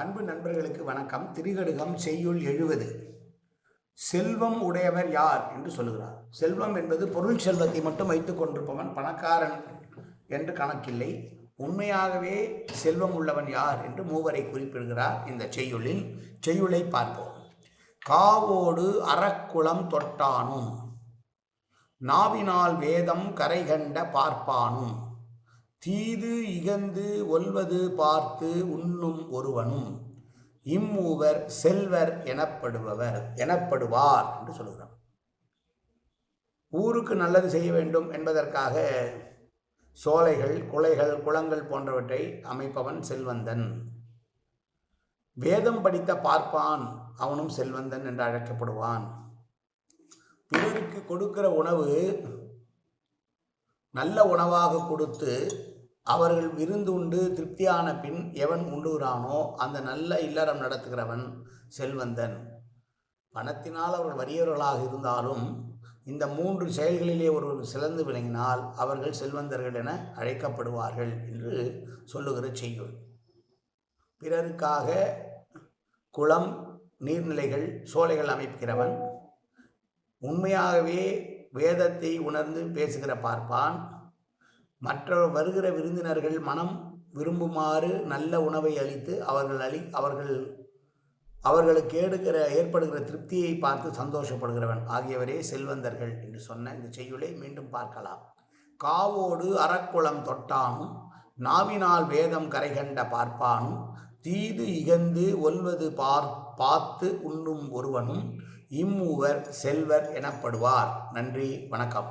அன்பு நண்பர்களுக்கு வணக்கம். திரிகடுகம் செய்யுள் எழுவது செல்வம் உடையவர் யார் என்று சொல்லுகிறார். செல்வம் என்பது பொருள் செல்வத்தை மட்டும் வைத்துக் கொண்டிருப்பவன் பணக்காரன் என்று கணக்கில்லை. உண்மையாகவே செல்வம் உள்ளவன் யார் என்று மூவரை குறிப்பிடுகிறார் இந்த செய்யுளில். செய்யுளை பார்ப்போம். காவோடு அறக்குளம் தொட்டானும் நாவினால் வேதம் கரைகண்ட பார்ப்பானும். தீது இகந்து ஒல்வது பார்த்து உண்ணும் ஒருவனும் இம்மூவர் செல்வர் எனப்படுபவர் எனப்படுவார் என்று சொல்கிறார் ஊருக்கு நல்லது செய்ய வேண்டும் என்பதற்காக சோலைகள் குலைகள் குளங்கள் போன்றவற்றை அமைப்பவன் செல்வந்தன். வேதம் படித்த பார்ப்பான் அவனும் செல்வந்தன் என்று அழைக்கப்படுவான். பிறருக்கு கொடுக்கிற உணவு நல்ல உணவாக கொடுத்து அவர்கள் விருந்து உண்டு திருப்தியான பின் எவன் உண்டுகிறானோ அந்த நல்ல இல்லறம் நடத்துகிறவன் செல்வந்தன். பணத்தினால் அவர்கள் வறியவர்களாக இருந்தாலும் இந்த மூன்று செயல்களிலே ஒருவர் சிறந்து விளங்கினால் அவர்கள் செல்வந்தர்கள் என அழைக்கப்படுவார்கள் என்று சொல்லுகிற செய்யுள். பிறருக்காக குளம் நீர்நிலைகள் சோலைகள் அமைக்கிறவன் உண்மையாகவே வேதத்தை உணர்ந்து பேசுகிற பார்ப்பான். மற்ற வருகிற விருந்தினர்கள் மனம் விரும்புமாறு நல்ல உணவை அளித்து அவர்கள் அளி அவர்கள் அவர்களுக்கு ஏடுகிற ஏற்படுகிற திருப்தியை பார்த்து சந்தோஷப்படுகிறவன். ஆகியவரே செல்வந்தர்கள் என்று சொன்ன இந்த செய்யுளை மீண்டும் பார்க்கலாம். காவோடு அறக்குளம் தொட்டானும் நாவினால் வேதம் கரைகண்ட பார்ப்பானும் தீது இகந்து ஒல்வது பார் பார்த்து உண்ணும் ஒருவனும் இம்மூவர் செல்வர் எனப்படுவார். நன்றி வணக்கம்.